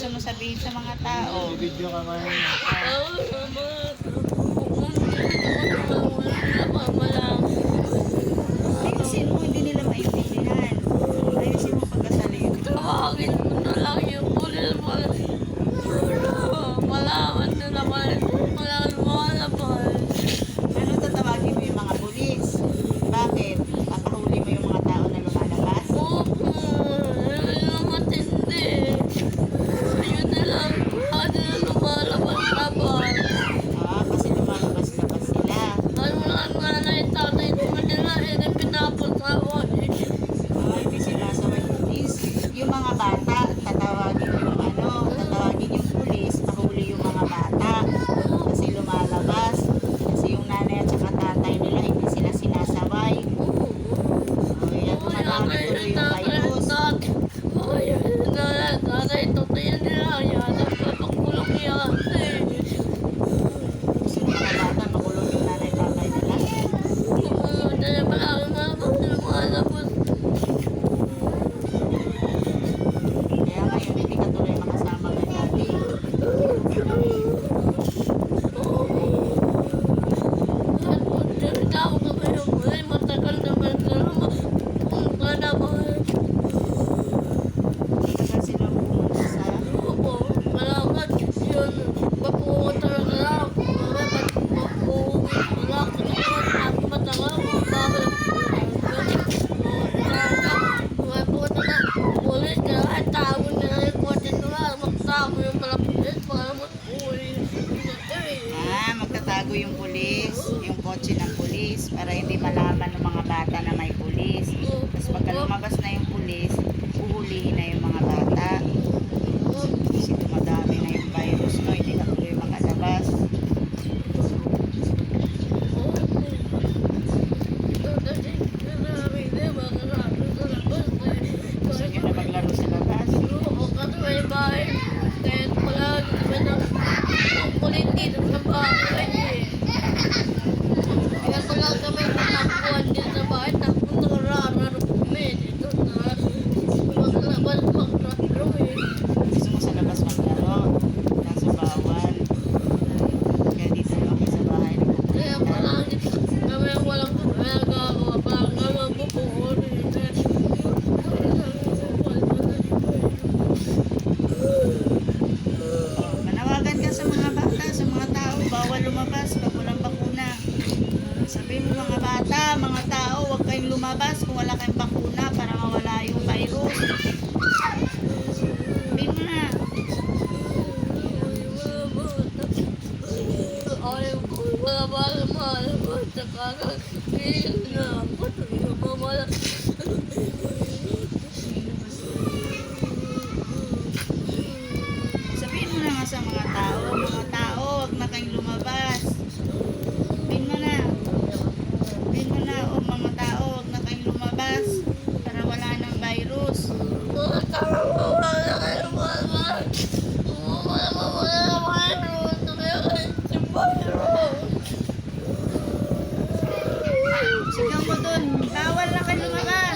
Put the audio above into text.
gusto mo sabihin sa mga tao? Video ka man. Oh, mga kotse ng pulis para hindi malaman ng mga bata na may pulis. Tapos pagka lumabas na yung pulis, uhulihin na yung huwag kayong lumabas kung wala kayong bakuna para mawala yung virus. Sabi mo na. Sigaw mo dun. Bawal na kayo lumabas.